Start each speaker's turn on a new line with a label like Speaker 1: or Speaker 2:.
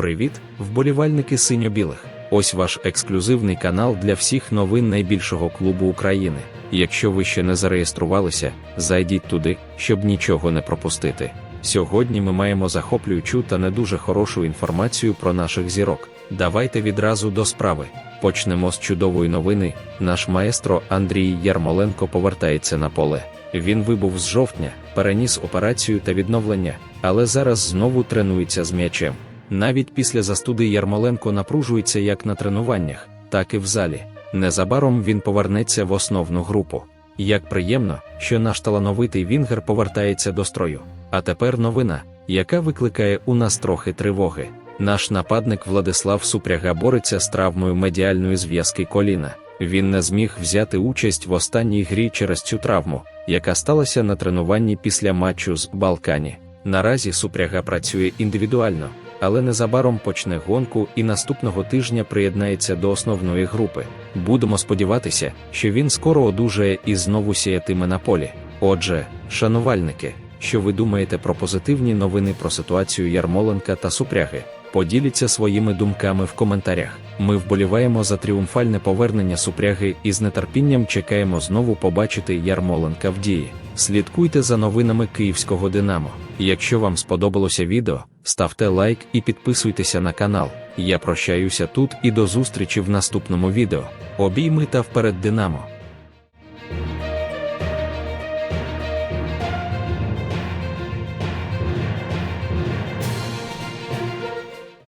Speaker 1: Привіт, вболівальники синьо-білих. Ось ваш ексклюзивний канал для всіх новин найбільшого клубу України. Якщо ви ще не зареєструвалися, зайдіть туди, щоб нічого не пропустити. Сьогодні ми маємо захоплюючу та не дуже хорошу інформацію про наших зірок. Давайте відразу до справи. Почнемо з чудової новини. Наш маестро Андрій Ярмоленко повертається на поле. Він вибув з жовтня, переніс операцію та відновлення, але зараз знову тренується з м'ячем. Навіть після застуди Ярмоленко напружується як на тренуваннях, так і в залі. Незабаром він повернеться в основну групу. Як приємно, що наш талановитий Вінгер повертається до строю. А тепер новина, яка викликає у нас трохи тривоги. Наш нападник Владислав Супряга бореться з травмою медіальної зв'язки коліна. Він не зміг взяти участь в останній грі через цю травму, яка сталася на тренуванні після матчу з Балкані. Наразі Супряга працює індивідуально, але незабаром почне гонку і наступного тижня приєднається до основної групи. Будемо сподіватися, що він скоро одужає і знову сіятиме на полі. Отже, шанувальники, що ви думаєте про позитивні новини про ситуацію Ярмоленка та Супряги? Поділіться своїми думками в коментарях. Ми вболіваємо за тріумфальне повернення Супряги і з нетерпінням чекаємо знову побачити Ярмоленка в дії. Слідкуйте за новинами Київського Динамо. Якщо вам сподобалося відео, ставте лайк і підписуйтеся на канал. Я прощаюся тут і до зустрічі в наступному відео. Обійми та вперед Динамо!